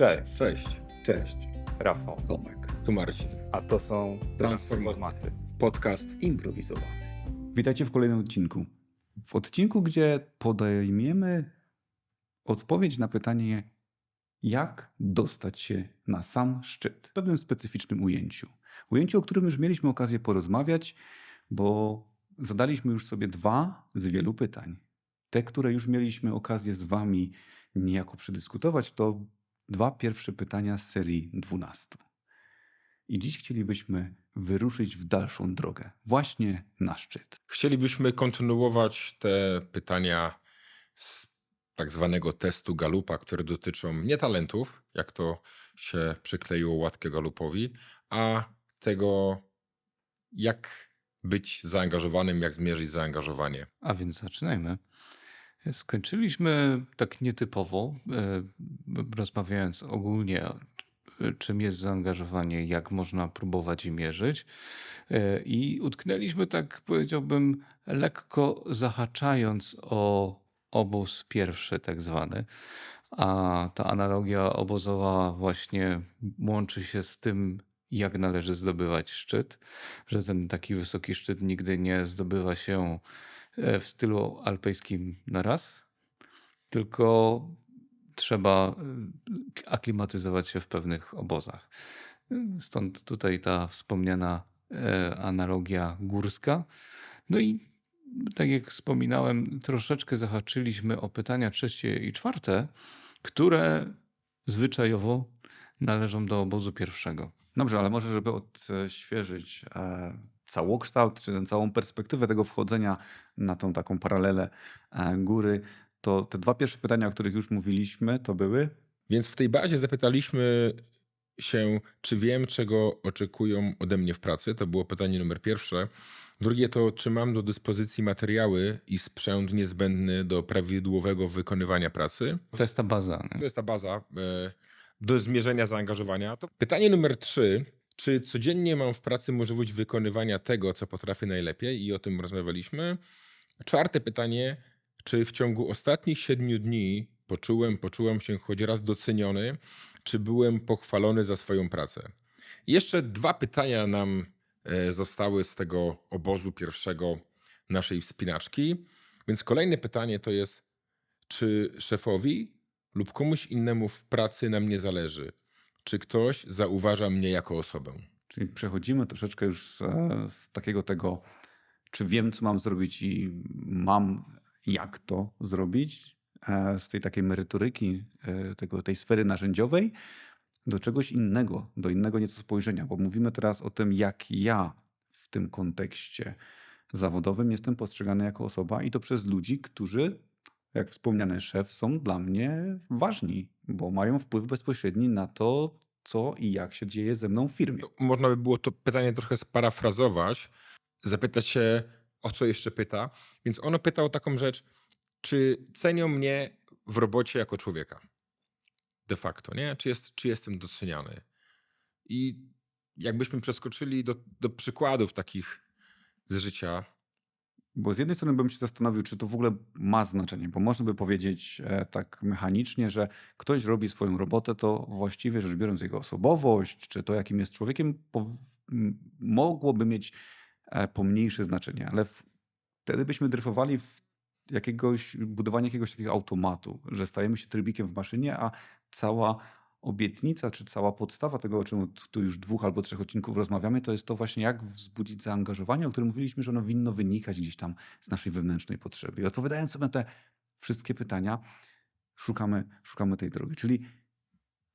Cześć, Cześć, cześć. Rafał. Tomek, tu Marcin. A to są Transformaty. Transformaty. Podcast improwizowany. Witajcie w kolejnym odcinku. W odcinku, gdzie podejmiemy odpowiedź na pytanie, jak dostać się na sam szczyt w pewnym specyficznym ujęciu. Ujęciu, o którym już mieliśmy okazję porozmawiać, bo zadaliśmy już sobie dwa z wielu pytań. Te, które już mieliśmy okazję z Wami niejako przedyskutować, to dwa pierwsze pytania z serii 12. I dziś chcielibyśmy wyruszyć w dalszą drogę, właśnie na szczyt. Chcielibyśmy kontynuować te pytania z tak zwanego testu Galupa, które dotyczą nie talentów, jak to się przykleiło łatkę Galupowi, a tego, jak być zaangażowanym, jak zmierzyć zaangażowanie. A więc zaczynajmy. Skończyliśmy tak nietypowo, e, rozmawiając ogólnie, e, czym jest zaangażowanie, jak można próbować je mierzyć. E, I utknęliśmy, tak powiedziałbym, lekko zahaczając o obóz pierwszy, tak zwany. A ta analogia obozowa właśnie łączy się z tym, jak należy zdobywać szczyt, że ten taki wysoki szczyt nigdy nie zdobywa się w stylu alpejskim na raz, tylko trzeba e, aklimatyzować się w pewnych obozach. Stąd tutaj ta wspomniana e, analogia górska. No i tak jak wspominałem, troszeczkę zahaczyliśmy o pytania trzecie i czwarte, które zwyczajowo należą do obozu pierwszego. Dobrze, ale może, żeby odświeżyć e, całokształt, czy tę całą perspektywę tego wchodzenia na tą taką paralelę e, góry, to te dwa pierwsze pytania, o których już mówiliśmy, to były Więc w tej bazie zapytaliśmy się, czy wiem, czego oczekują ode mnie w pracy. To było pytanie numer pierwsze. Drugie to, czy mam do dyspozycji materiały i sprzęt niezbędny do prawidłowego wykonywania pracy. To jest ta baza. To nie? jest ta baza e, do zmierzenia zaangażowania. To pytanie numer trzy. Czy codziennie mam w pracy możliwość wykonywania tego, co potrafię najlepiej? I o tym rozmawialiśmy. Czwarte pytanie. Czy w ciągu ostatnich siedmiu dni poczułem, poczułem się choć raz doceniony? Czy byłem pochwalony za swoją pracę? Jeszcze dwa pytania nam e, zostały z tego obozu pierwszego naszej wspinaczki. Więc kolejne pytanie to jest, czy szefowi lub komuś innemu w pracy na mnie zależy? Czy ktoś zauważa mnie jako osobę? Czyli przechodzimy troszeczkę już z, z takiego tego, czy wiem, co mam zrobić i mam jak to zrobić, e, z tej takiej merytoryki, e, tego, tej sfery narzędziowej, do czegoś innego, do innego nieco spojrzenia, bo mówimy teraz o tym, jak ja w tym kontekście zawodowym jestem postrzegany jako osoba i to przez ludzi, którzy, jak wspomniany szef, są dla mnie ważni, bo mają wpływ bezpośredni na to, co i jak się dzieje ze mną w firmie. Można by było to pytanie trochę sparafrazować, zapytać się, o co jeszcze pyta. Więc ono pyta o taką rzecz, czy cenią mnie w robocie jako człowieka? De facto, nie? Czy, jest, czy jestem doceniany? I jakbyśmy przeskoczyli do, do przykładów takich z życia, Bo z jednej strony bym się zastanowił, czy to w ogóle ma znaczenie, bo można by powiedzieć e, tak mechanicznie, że ktoś robi swoją robotę, to właściwie rzecz biorąc jego osobowość, czy to jakim jest człowiekiem, mogłoby mieć e, pomniejsze znaczenie, ale wtedy byśmy dryfowali w jakiegoś, budowanie jakiegoś takiego automatu, że stajemy się trybikiem w maszynie, a cała obietnica, czy cała podstawa tego, o czym tu- już dwóch albo trzech odcinków rozmawiamy, to jest to właśnie, jak wzbudzić zaangażowanie, o którym mówiliśmy, że ono winno wynikać gdzieś tam z naszej wewnętrznej potrzeby. I odpowiadając sobie na te wszystkie pytania, szukamy, szukamy tej drogi. Czyli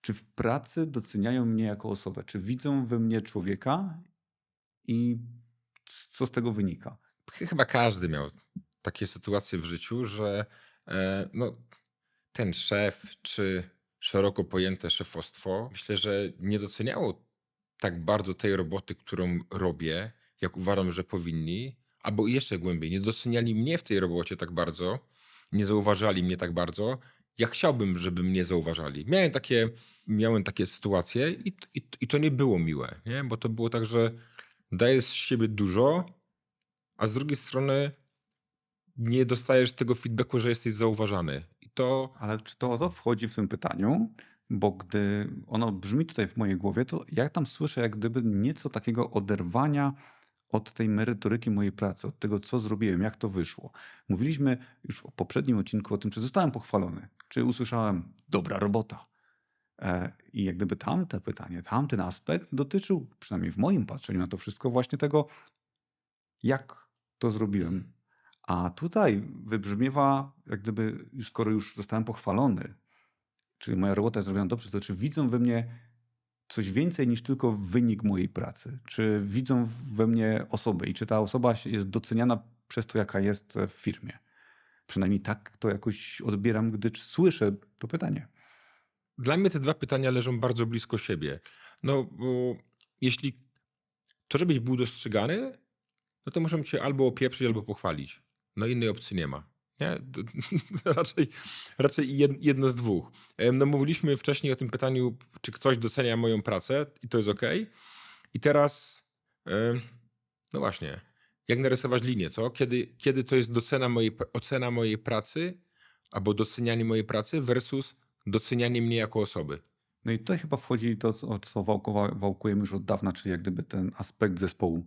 czy w pracy doceniają mnie jako osobę? Czy widzą we mnie człowieka i co z tego wynika? ch- chyba każdy miał takie sytuacje w życiu, że e, no, ten szef, czy szeroko pojęte szefostwo, myślę, że nie doceniało tak bardzo tej roboty, którą robię, jak uważam, że powinni, albo jeszcze głębiej, nie doceniali mnie w tej robocie tak bardzo, nie zauważali mnie tak bardzo, jak chciałbym, żeby mnie zauważali. Miałem takie, miałem takie sytuacje i, i, i to nie było miłe, nie? bo to było tak, że daję z siebie dużo, a z drugiej strony nie dostajesz tego feedbacku, że jesteś zauważany. To Ale czy to o to wchodzi w tym pytaniu, bo gdy ono brzmi tutaj w mojej głowie, to ja tam słyszę jak gdyby nieco takiego oderwania od tej merytoryki mojej pracy, od tego, co zrobiłem, jak to wyszło. Mówiliśmy już w poprzednim odcinku o tym, czy zostałem pochwalony, czy usłyszałem dobra robota. E, I jak gdyby tamte pytanie, tamten aspekt dotyczył, przynajmniej w moim patrzeniu na to wszystko, właśnie tego, jak to zrobiłem. A tutaj wybrzmiewa, jak gdyby, skoro już zostałem pochwalony, czyli moja robota jest zrobiona dobrze, to czy widzą we mnie coś więcej niż tylko wynik mojej pracy? Czy widzą we mnie osobę i czy ta osoba jest doceniana przez to, jaka jest w firmie? Przynajmniej tak to jakoś odbieram, gdy słyszę to pytanie. Dla mnie te dwa pytania leżą bardzo blisko siebie. No, jeśli to, żebyś był dostrzegany, no to możemy cię albo opieprzyć, albo pochwalić. No innej opcji nie ma. Nie? Raczej, raczej jed- jedno z dwóch. No mówiliśmy wcześniej o tym pytaniu, czy ktoś docenia moją pracę i to jest ok. I teraz, no właśnie, jak narysować linię, co? Kiedy, kiedy to jest docena mojej, ocena mojej pracy albo docenianie mojej pracy versus docenianie mnie jako osoby. No i tutaj chyba wchodzi to, o co wałkujemy już od dawna, czyli jak gdyby ten aspekt zespołu.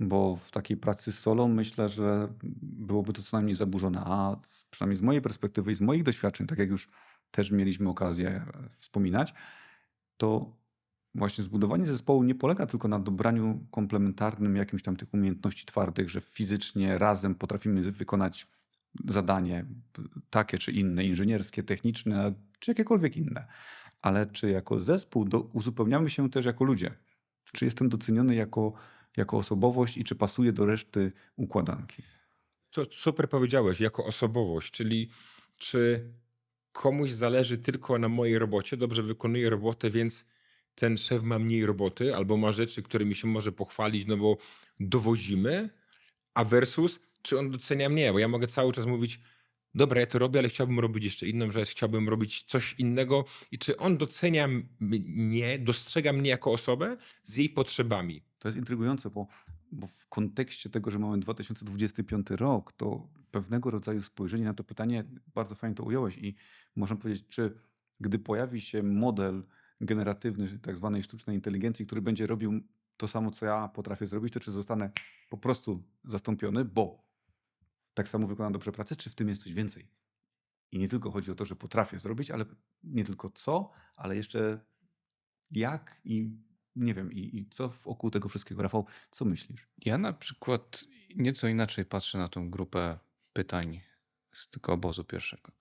Bo w takiej pracy solo myślę, że byłoby to co najmniej zaburzone. A przynajmniej z mojej perspektywy i z moich doświadczeń, tak jak już też mieliśmy okazję e, wspominać, to właśnie zbudowanie zespołu nie polega tylko na dobraniu komplementarnym jakimś tam tych umiejętności twardych, że fizycznie razem potrafimy wykonać zadanie takie czy inne, inżynierskie, techniczne, czy jakiekolwiek inne. Ale czy jako zespół do, uzupełniamy się też jako ludzie? Czy jestem doceniony jako, jako osobowość i czy pasuje do reszty układanki? To super powiedziałeś, jako osobowość, czyli czy komuś zależy tylko na mojej robocie, dobrze wykonuję robotę, więc ten szef ma mniej roboty, albo ma rzeczy, którymi się może pochwalić, no bo dowozimy, a versus, czy on docenia mnie, bo ja mogę cały czas mówić, dobra, ja to robię, ale chciałbym robić jeszcze inną rzecz, chciałbym robić coś innego i czy on docenia mnie, dostrzega mnie jako osobę z jej potrzebami. To jest intrygujące, bo, bo w kontekście tego, że mamy 2025 rok, to pewnego rodzaju spojrzenie na to pytanie bardzo fajnie to ująłeś i można powiedzieć, czy gdy pojawi się model generatywny tak zwanej sztucznej inteligencji, który będzie robił to samo, co ja potrafię zrobić, to czy zostanę po prostu zastąpiony, bo tak samo wykonam dobrze pracę, czy w tym jest coś więcej? I nie tylko chodzi o to, że potrafię zrobić, ale nie tylko co, ale jeszcze jak i nie wiem, i, i co wokół tego wszystkiego. Rafał, co myślisz? Ja na przykład nieco inaczej patrzę na tą grupę pytań z tego obozu pierwszego.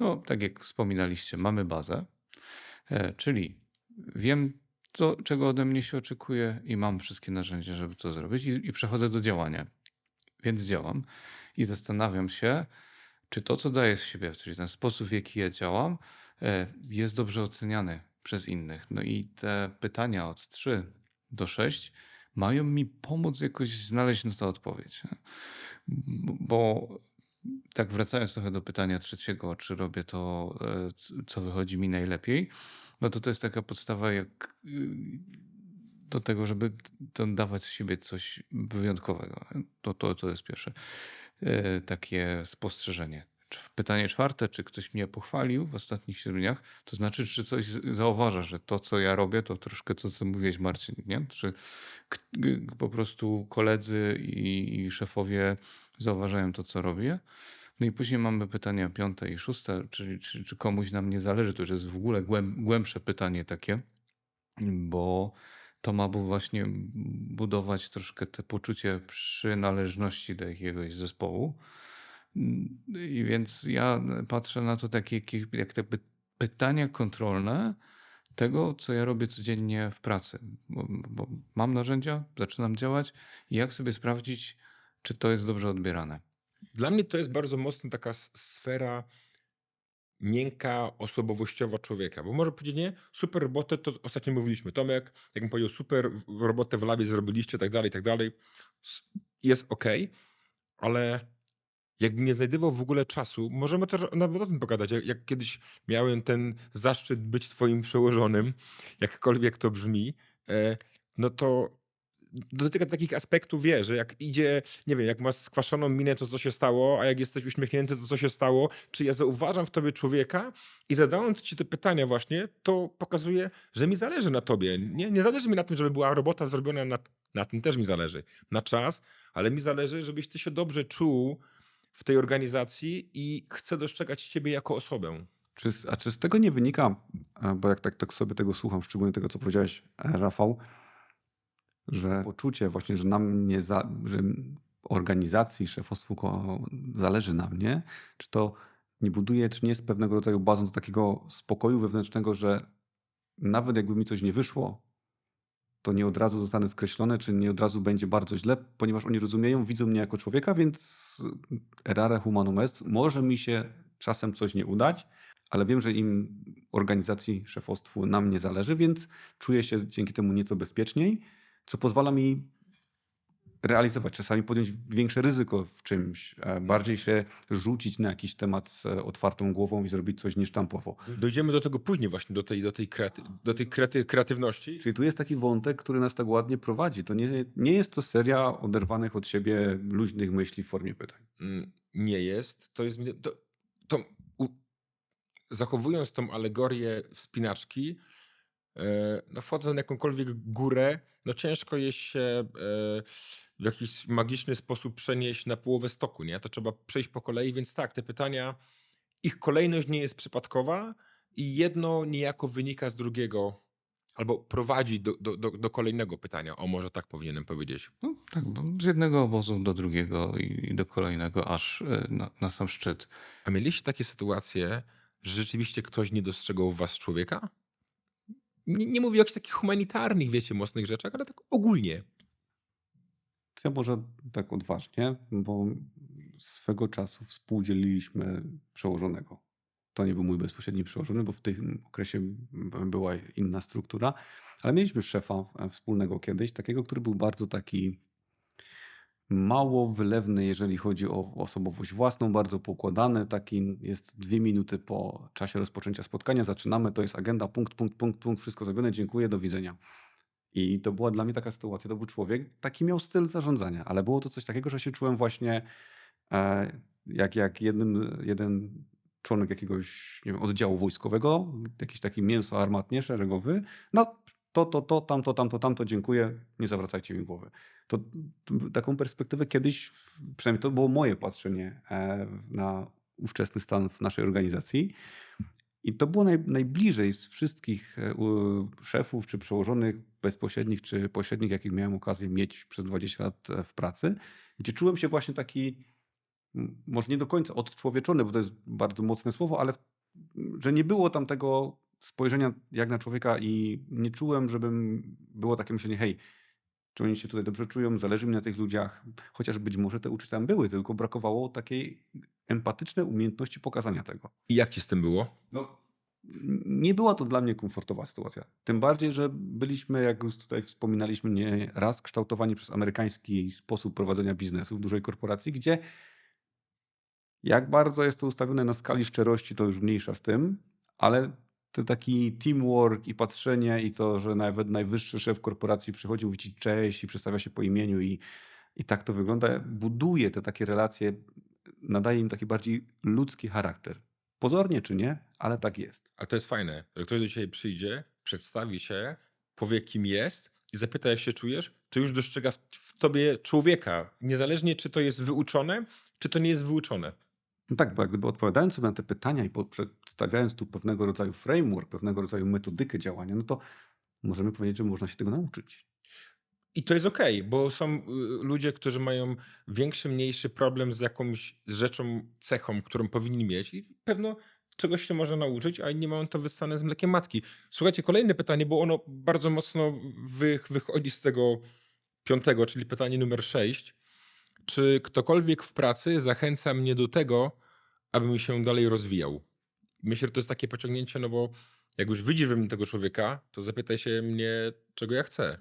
No, tak jak wspominaliście, mamy bazę, e, czyli wiem, co, czego ode mnie się oczekuje i mam wszystkie narzędzia, żeby to zrobić i, i przechodzę do działania. Więc działam i zastanawiam się, czy to, co daję z siebie, czyli ten sposób, w jaki ja działam, e, jest dobrze oceniany przez innych. No i te pytania od 3 do 6 mają mi pomóc jakoś znaleźć na to odpowiedź. Bo tak wracając trochę do pytania trzeciego, czy robię to, e, co wychodzi mi najlepiej, no to to jest taka podstawa jak y, do tego, żeby dawać z siebie coś wyjątkowego. To, to, to jest pierwsze e, takie spostrzeżenie. Pytanie czwarte, czy ktoś mnie pochwalił w ostatnich siedmiu dniach, to znaczy, czy coś zauważa, że to, co ja robię, to troszkę to, co mówiłeś, Marcin, nie? Czy po prostu koledzy i, i szefowie zauważają to, co robię. No i później mamy pytania piąte i szóste, czyli czy, czy komuś nam nie zależy, to już jest w ogóle głęb, głębsze pytanie takie, bo to ma właśnie budować troszkę te poczucie przynależności do jakiegoś zespołu. I więc ja patrzę na to takie jak te py- pytania kontrolne tego, co ja robię codziennie w pracy. Bo, bo mam narzędzia, zaczynam działać i jak sobie sprawdzić, czy to jest dobrze odbierane. Dla mnie to jest bardzo mocno taka sfera miękka, osobowościowa człowieka. Bo może powiedzieć, nie, super robotę, to ostatnio mówiliśmy. Tomek, jak bym powiedział, super robotę w labie zrobiliście, tak dalej, tak dalej. Jest ok, ale jakbym nie znajdował w ogóle czasu, możemy też nawet o tym pogadać. Jak, jak kiedyś miałem ten zaszczyt być twoim przełożonym, jakkolwiek to brzmi, e, no to dotyka takich aspektów, wie, że jak idzie, nie wiem, jak masz skwaszoną minę, to co się stało, a jak jesteś uśmiechnięty, to co się stało. Czy ja zauważam w tobie człowieka i zadając ci te pytania właśnie, to pokazuje, że mi zależy na tobie. Nie, nie zależy mi na tym, żeby była robota zrobiona, na, na tym też mi zależy, na czas, ale mi zależy, żebyś ty się dobrze czuł w tej organizacji i chcę dostrzegać ciebie jako osobę. Czy, a czy z tego nie wynika, bo jak tak, tak sobie tego słucham, szczególnie tego, co powiedziałeś, e, Rafał, że poczucie właśnie, że nam nie za, że organizacji, szefostwu zależy na mnie, czy to nie buduje, czy nie jest pewnego rodzaju bazą do takiego spokoju wewnętrznego, że nawet jakby mi coś nie wyszło, to nie od razu zostanę skreślone, czy nie od razu będzie bardzo źle, ponieważ oni rozumieją, widzą mnie jako człowieka, więc errare humanum est, może mi się czasem coś nie udać, ale wiem, że im organizacji, szefostwu nam nie zależy, więc czuję się dzięki temu nieco bezpieczniej, co pozwala mi realizować, czasami podjąć większe ryzyko w czymś, e, bardziej się rzucić na jakiś temat z e, otwartą głową i zrobić coś niesztampowo. Dojdziemy do tego później właśnie, do tej, do tej, kreaty, do tej kreaty, kreatywności. Czyli tu jest taki wątek, który nas tak ładnie prowadzi. To nie, nie jest to seria oderwanych od siebie luźnych myśli w formie pytań. Mm, Nie jest. To jest. To, to, u, zachowując tą alegorię wspinaczki, no wchodząc na jakąkolwiek górę, no ciężko jest się e, w jakiś magiczny sposób przenieść na połowę stoku, nie? To trzeba przejść po kolei, więc tak, te pytania, ich kolejność nie jest przypadkowa i jedno niejako wynika z drugiego, albo prowadzi do, do, do, kolejnego pytania. O, może tak powinienem powiedzieć. No, tak, bo z jednego obozu do drugiego i, i do kolejnego, aż e, na, na sam szczyt. A mieliście takie sytuacje, że rzeczywiście ktoś nie dostrzegał w was człowieka? Nie, nie mówię o jakichś takich humanitarnych, wiecie, mocnych rzeczach, ale tak ogólnie. Ja może tak odważnie, bo swego czasu współdzieliliśmy przełożonego. To nie był mój bezpośredni przełożony, bo w tym okresie była inna struktura, ale mieliśmy szefa wspólnego kiedyś, takiego, który był bardzo taki mało wylewny, jeżeli chodzi o osobowość własną, bardzo poukładany. Taki jest dwie minuty po czasie rozpoczęcia spotkania. Zaczynamy, to jest agenda, punkt, punkt, punkt, punkt, wszystko zrobione, dziękuję, do widzenia. I to była dla mnie taka sytuacja. To był człowiek, taki miał styl zarządzania, ale było to coś takiego, że się czułem właśnie e, jak, jak jednym, jeden członek jakiegoś nie wiem, oddziału wojskowego, jakiś taki mięso armatnie, szeregowy. No, to, to, to, tamto, tamto, tamto, dziękuję, nie zawracajcie mi głowy. To, to taką perspektywę kiedyś, przynajmniej to było moje patrzenie e, na ówczesny stan w naszej organizacji. I to było naj, najbliżej z wszystkich e, szefów czy przełożonych bezpośrednich czy pośrednich, jakich miałem okazję mieć przez 20 lat e, w pracy, gdzie czułem się właśnie taki, może nie do końca odczłowieczony, bo to jest bardzo mocne słowo, ale że nie było tam tego spojrzenia jak na człowieka i nie czułem, żebym było takie myślenie, hej, czy oni się tutaj dobrze czują, zależy mi na tych ludziach, chociaż być może te uczucia tam były, tylko brakowało takiej empatycznej umiejętności pokazania tego. I jak ci z tym było? No, nie była to dla mnie komfortowa sytuacja. Tym bardziej, że byliśmy, jak już tutaj wspominaliśmy, nie raz kształtowani przez amerykański sposób prowadzenia biznesu w dużej korporacji, gdzie jak bardzo jest to ustawione na skali szczerości, to już mniejsza z tym, ale to taki teamwork i patrzenie i to, że nawet najwyższy szef korporacji przychodzi, mówi ci cześć i przedstawia się po imieniu i, i tak to wygląda, buduje te takie relacje, nadaje im taki bardziej ludzki charakter. Pozornie czy nie, ale tak jest. Ale to jest fajne, że ktoś do ciebie przyjdzie, przedstawi się, powie kim jest i zapyta jak się czujesz, to już dostrzega w, w tobie człowieka. Niezależnie czy to jest wyuczone, czy to nie jest wyuczone. No tak, bo jak gdyby odpowiadając sobie na te pytania i przedstawiając tu pewnego rodzaju framework, pewnego rodzaju metodykę działania, no to możemy powiedzieć, że można się tego nauczyć. I to jest okej, bo są y, ludzie, którzy mają większy, mniejszy problem z jakąś rzeczą, cechą, którą powinni mieć i pewno czegoś się można nauczyć, a inni mają to wystane z mlekiem matki. Słuchajcie, kolejne pytanie, bo ono bardzo mocno wy, wychodzi z tego piątego, czyli pytanie numer sześć. Czy ktokolwiek w pracy zachęca mnie do tego, abym się dalej rozwijał? Myślę, że to jest takie pociągnięcie, no bo jak już widzisz we mnie tego człowieka, to zapytaj się mnie, czego ja chcę.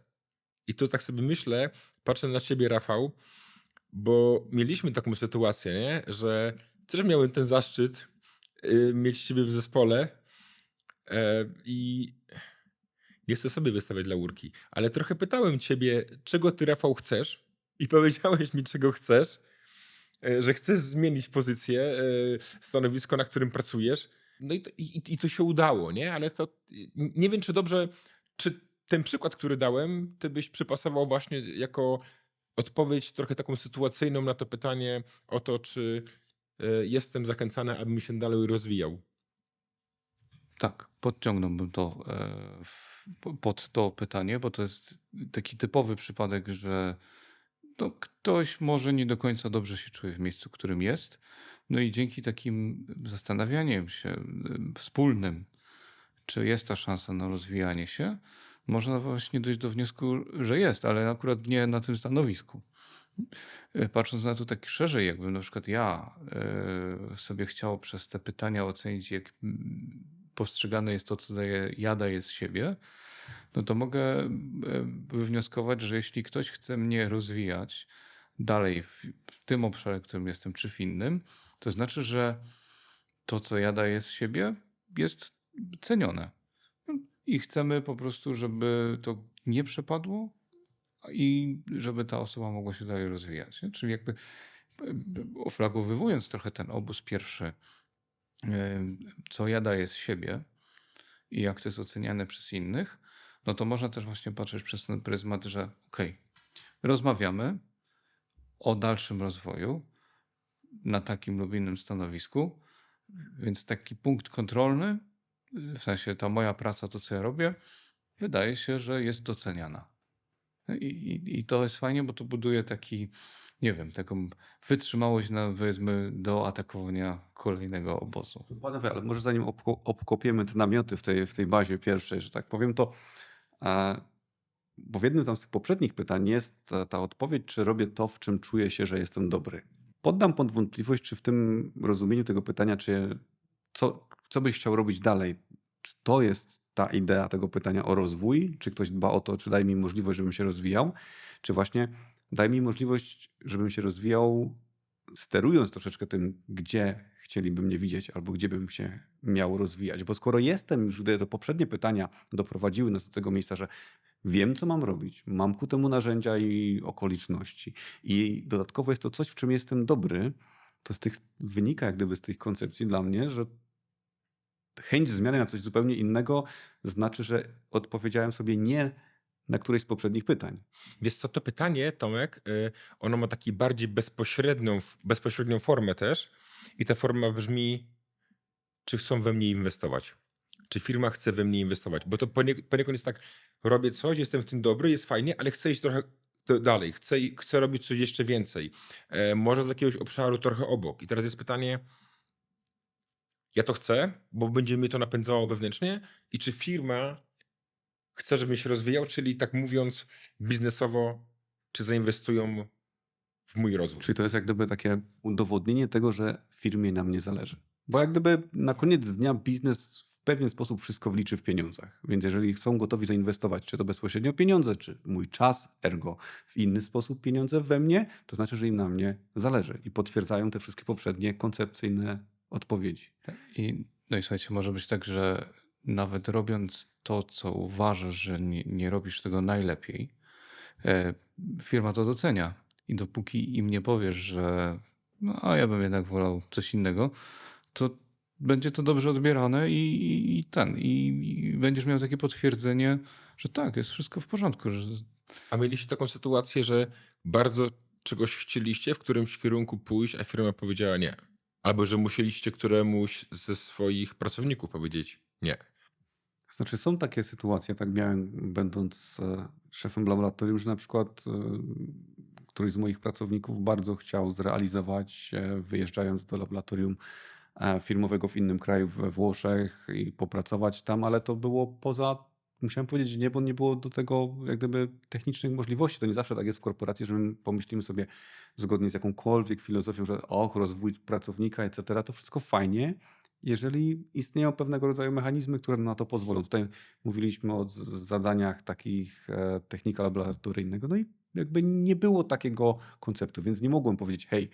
I tu tak sobie myślę, patrzę na ciebie, Rafał, bo mieliśmy taką sytuację, nie? że też miałem ten zaszczyt y, mieć ciebie w zespole e, i nie chcę sobie wystawiać laurki, ale trochę pytałem ciebie, czego ty, Rafał, chcesz i powiedziałeś mi, czego chcesz, że chcesz zmienić pozycję, e, stanowisko, na którym pracujesz. No i to, i, i to się udało, nie? Ale to nie wiem, czy dobrze, czy ten przykład, który dałem, ty byś przypasował właśnie jako odpowiedź trochę taką sytuacyjną na to pytanie o to, czy e, jestem zachęcany, abym się dalej rozwijał. Tak, podciągnąłbym to e, pod to pytanie, bo to jest taki typowy przypadek, że no, ktoś może nie do końca dobrze się czuje w miejscu, w którym jest. No i dzięki takim zastanawianiem się e, wspólnym, czy jest ta szansa na rozwijanie się, można właśnie dojść do wniosku, że jest, ale akurat nie na tym stanowisku. E, Patrząc na to tak szerzej, jakbym na przykład ja e, sobie chciał przez te pytania ocenić, jak mm, postrzegane jest to, co ja daję z siebie, no to mogę e, wywnioskować, że jeśli ktoś chce mnie rozwijać dalej w, tym obszarze, w którym jestem, czy w innym, to znaczy, że to, co ja daję z siebie, jest cenione. I chcemy po prostu, żeby to nie przepadło i żeby ta osoba mogła się dalej rozwijać. Czyli jakby e, oflagowywując trochę ten obóz pierwszy, e, co ja daję z siebie i jak to jest oceniane przez innych, no to można też właśnie patrzeć przez ten pryzmat, że okej, rozmawiamy o dalszym rozwoju na takim lub innym stanowisku, więc taki punkt kontrolny, w sensie ta moja praca, to co ja robię, wydaje się, że jest doceniana. I, i, I to jest fajnie, bo to buduje taki, nie wiem, taką wytrzymałość na, powiedzmy, do atakowania kolejnego obozu. Panowie, ale może zanim obko- obkopiemy te namioty w tej, w tej bazie pierwszej, że tak powiem, to e, bo w jednym tam z tych poprzednich pytań jest ta, ta odpowiedź, czy robię to, w czym czuję się, że jestem dobry. Poddam pod wątpliwość, czy w tym rozumieniu tego pytania, czy co, co byś chciał robić dalej, czy to jest ta idea tego pytania o rozwój, czy ktoś dba o to, czy daj mi możliwość, żebym się rozwijał, czy właśnie daj mi możliwość, żebym się rozwijał, sterując troszeczkę tym, gdzie chcieliby mnie widzieć, albo gdzie bym się miał rozwijać. Bo skoro jestem, już gdy te poprzednie pytania doprowadziły nas do tego miejsca, że wiem, co mam robić, mam ku temu narzędzia i okoliczności, i dodatkowo jest to coś, w czym jestem dobry, to z tych wynika jak gdyby z tych koncepcji dla mnie, że chęć zmiany na coś zupełnie innego znaczy, że odpowiedziałem sobie nie na któreś z poprzednich pytań. Wiesz co, to pytanie, Tomek, y, ono ma taki bardziej bezpośrednią, bezpośrednią formę też i ta forma brzmi, czy chcą we mnie inwestować? Czy firma chce we mnie inwestować? Bo to ponie- poniekąd jest tak, robię coś, jestem w tym dobry, jest fajnie, ale chcę iść trochę dalej, chcę, chcę robić coś jeszcze więcej. E, może z jakiegoś obszaru trochę obok. I teraz jest pytanie, ja to chcę, bo będzie mnie to napędzało wewnętrznie i czy firma chce, żebym się rozwijał, czyli tak mówiąc biznesowo, czy zainwestują w mój rozwój. Czyli to jest jak gdyby takie udowodnienie tego, że firmie na mnie zależy. Bo jak gdyby na koniec dnia biznes w pewien sposób wszystko wliczy w pieniądzach. Więc jeżeli są gotowi zainwestować, czy to bezpośrednio pieniądze, czy mój czas, ergo w inny sposób pieniądze we mnie, to znaczy, że im na mnie zależy i potwierdzają te wszystkie poprzednie koncepcyjne odpowiedzi. I, no i słuchajcie, może być tak, że nawet robiąc to, co uważasz, że nie, nie robisz tego najlepiej, e, firma to docenia. I dopóki im nie powiesz, że no, a ja bym jednak wolał coś innego, to będzie to dobrze odbierane i, i, i ten, i, i będziesz miał takie potwierdzenie, że tak, jest wszystko w porządku, że A mieliście taką sytuację, że bardzo czegoś chcieliście w którymś kierunku pójść, a firma powiedziała nie. Albo że musieliście któremuś ze swoich pracowników powiedzieć nie. Znaczy są takie sytuacje, tak miałem będąc e, szefem laboratorium, że na przykład e, któryś z moich pracowników bardzo chciał zrealizować, e, wyjeżdżając do laboratorium firmowego w innym kraju, we Włoszech i popracować tam, ale to było poza, musiałem powiedzieć nie, bo nie było do tego jak gdyby technicznych możliwości. To nie zawsze tak jest w korporacji, że my pomyślimy sobie zgodnie z jakąkolwiek filozofią, że och, rozwój pracownika, etc., to wszystko fajnie, jeżeli istnieją pewnego rodzaju mechanizmy, które na to pozwolą. Tutaj mówiliśmy o zadaniach takich e, technika laboratoryjnego, no i jakby nie było takiego konceptu, więc nie mogłem powiedzieć, hej,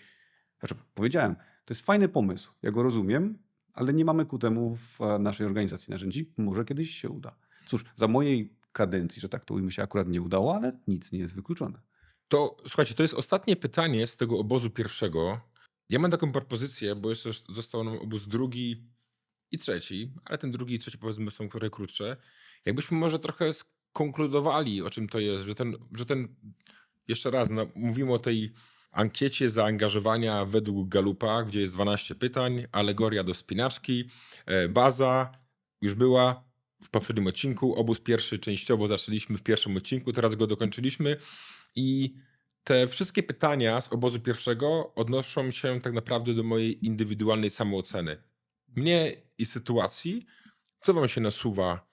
znaczy powiedziałem, to jest fajny pomysł, ja go rozumiem, ale nie mamy ku temu w e, naszej organizacji narzędzi, może kiedyś się uda. Cóż, za mojej kadencji, że tak to ujmę się akurat nie udało, ale nic nie jest wykluczone. To słuchajcie, to jest ostatnie pytanie z tego obozu pierwszego. Ja mam taką propozycję, bo jeszcze został nam obóz drugi i trzeci, ale ten drugi i trzeci powiedzmy są trochę krótsze. Jakbyśmy może trochę skonkludowali, o czym to jest, że ten, że ten jeszcze raz, no, mówimy o tej ankiecie zaangażowania według Galupa, gdzie jest 12 pytań, alegoria do spinaczki, e, baza już była w poprzednim odcinku, obóz pierwszy częściowo zaczęliśmy w pierwszym odcinku, teraz go dokończyliśmy i te wszystkie pytania z obozu pierwszego odnoszą się tak naprawdę do mojej indywidualnej samooceny. Mnie i sytuacji, co wam się nasuwa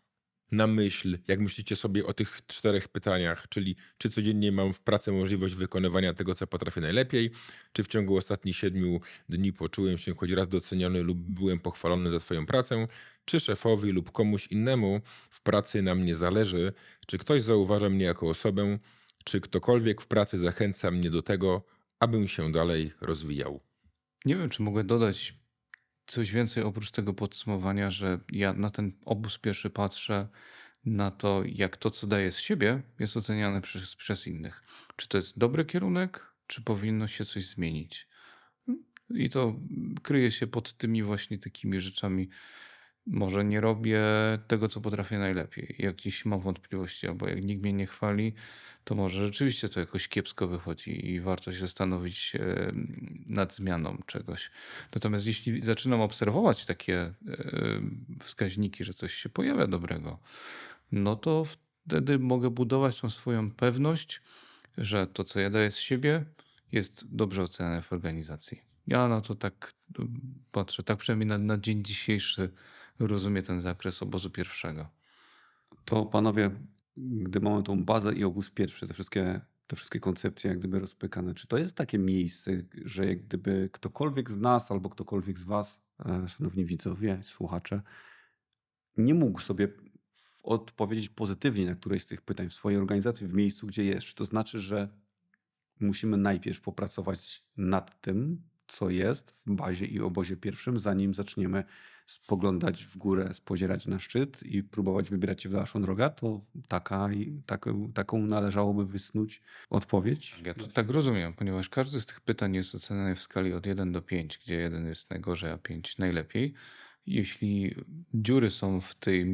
na myśl, jak myślicie sobie o tych czterech pytaniach, czyli czy codziennie mam w pracy możliwość wykonywania tego, co potrafię najlepiej, czy w ciągu ostatnich siedmiu dni poczułem się choć raz doceniony lub byłem pochwalony za swoją pracę, czy szefowi lub komuś innemu w pracy na mnie zależy, czy ktoś zauważa mnie jako osobę, czy ktokolwiek w pracy zachęca mnie do tego, abym się dalej rozwijał. Nie wiem, czy mogę dodać coś więcej oprócz tego podsumowania, że ja na ten obóz pierwszy patrzę na to, jak to, co daję z siebie, jest oceniane przez, przez innych. Czy to jest dobry kierunek, czy powinno się coś zmienić? I to kryje się pod tymi właśnie takimi rzeczami. Może nie robię tego, co potrafię najlepiej. Jak gdzieś mam wątpliwości, albo jak nikt mnie nie chwali, to może rzeczywiście to jakoś kiepsko wychodzi i warto się zastanowić e, nad zmianą czegoś. Natomiast jeśli zaczynam obserwować takie e, wskaźniki, że coś się pojawia dobrego, no to wtedy mogę budować tą swoją pewność, że to, co ja daję z siebie, jest dobrze oceniane w organizacji. Ja na to tak e, patrzę, tak przynajmniej na, na dzień dzisiejszy rozumie ten zakres obozu pierwszego. To panowie, gdy mamy tą bazę i obóz pierwszy, te wszystkie, te wszystkie koncepcje jak gdyby rozpykane, czy to jest takie miejsce, że jak gdyby ktokolwiek z nas albo ktokolwiek z was, e, szanowni widzowie, słuchacze, nie mógł sobie odpowiedzieć pozytywnie na któreś z tych pytań w swojej organizacji, w miejscu, gdzie jest. Czy to znaczy, że musimy najpierw popracować nad tym, co jest w bazie i obozie pierwszym, zanim zaczniemy spoglądać w górę, spozierać na szczyt i próbować wybierać się w dalszą drogę, to taka, taką, taką należałoby wysnuć odpowiedź. Ja to tak rozumiem, ponieważ każdy z tych pytań jest oceniany w skali od 1 do 5, gdzie 1 jest najgorzej, a 5 najlepiej. Jeśli dziury są w tych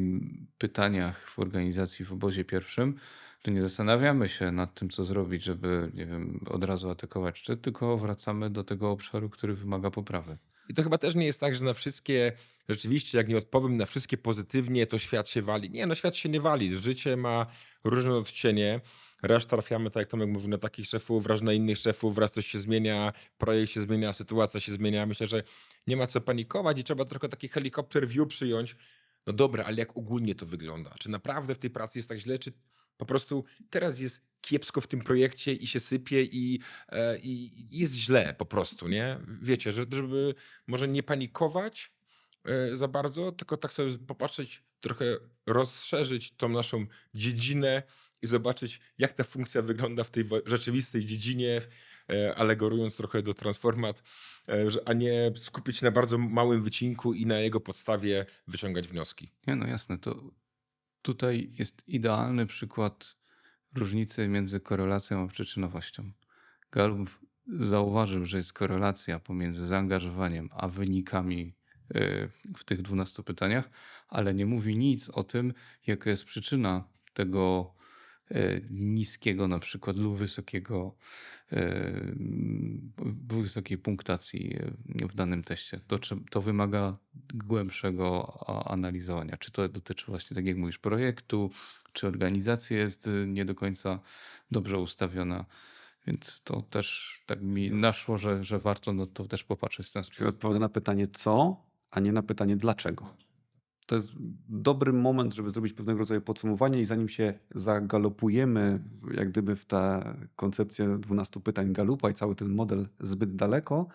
pytaniach w organizacji w obozie pierwszym, to nie zastanawiamy się nad tym, co zrobić, żeby nie wiem, od razu atakować szczyt, tylko wracamy do tego obszaru, który wymaga poprawy. I to chyba też nie jest tak, że na wszystkie, rzeczywiście, jak nie odpowiem na wszystkie pozytywnie, to świat się wali. Nie, no świat się nie wali. Życie ma różne odcienie. Raz trafiamy, tak jak Tomek mówił, na takich szefów, raz na innych szefów, raz coś się zmienia, projekt się zmienia, sytuacja się zmienia. Myślę, że nie ma co panikować i trzeba trochę taki helikopter view przyjąć. No dobra, ale jak ogólnie to wygląda? Czy naprawdę w tej pracy jest tak źle, czy po prostu teraz jest kiepsko w tym projekcie i się sypie i, e, i jest źle po prostu, nie? Wiecie, że- żeby może nie panikować za bardzo, tylko tak sobie popatrzeć, trochę rozszerzyć tą naszą dziedzinę i zobaczyć, jak ta funkcja wygląda w tej rzeczywistej dziedzinie, e, alegorując trochę do transformat, e, a nie skupić się na bardzo małym wycinku i na jego podstawie wyciągać wnioski. Nie, no jasne, to tutaj jest idealny przykład różnicy między korelacją a przyczynowością. Gallup zauważył, że jest korelacja pomiędzy zaangażowaniem a wynikami w tych 12 pytaniach, ale nie mówi nic o tym, jaka jest przyczyna tego y, niskiego na przykład lub wysokiego, y, wysokiej punktacji y, w danym teście. To, to wymaga głębszego analizowania. Czy to dotyczy właśnie, tak jak mówisz, projektu, czy organizacja jest y, nie do końca dobrze ustawiona. Więc to też tak mi naszło, że, że warto no to też popatrzeć w ten sposób. odpowiada na pytanie co, a nie na pytanie dlaczego. To jest dobry moment, żeby zrobić pewnego rodzaju podsumowanie i zanim się zagalopujemy jak gdyby w tę koncepcję 12 pytań Galupa i cały ten model zbyt daleko,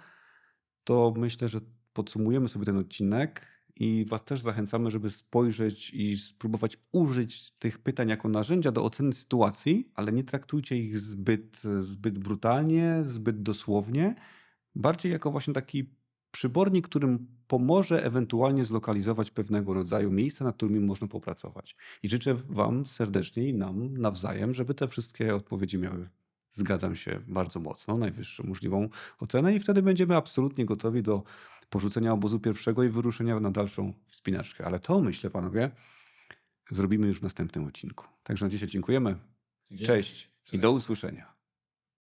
to myślę, że podsumujemy sobie ten odcinek i Was też zachęcamy, żeby spojrzeć i spróbować użyć tych pytań jako narzędzia do oceny sytuacji, ale nie traktujcie ich zbyt, zbyt brutalnie, zbyt dosłownie, bardziej jako właśnie taki przybornik, którym pomoże ewentualnie zlokalizować pewnego rodzaju miejsca, nad którymi można popracować. I życzę Wam serdecznie i nam nawzajem, żeby te wszystkie odpowiedzi miały, zgadzam się, bardzo mocno, najwyższą możliwą ocenę i wtedy będziemy absolutnie gotowi do porzucenia obozu pierwszego i wyruszenia na dalszą wspinaczkę. Ale to, myślę, panowie, zrobimy już w następnym odcinku. Także na dzisiaj dziękujemy. Cześć i do usłyszenia.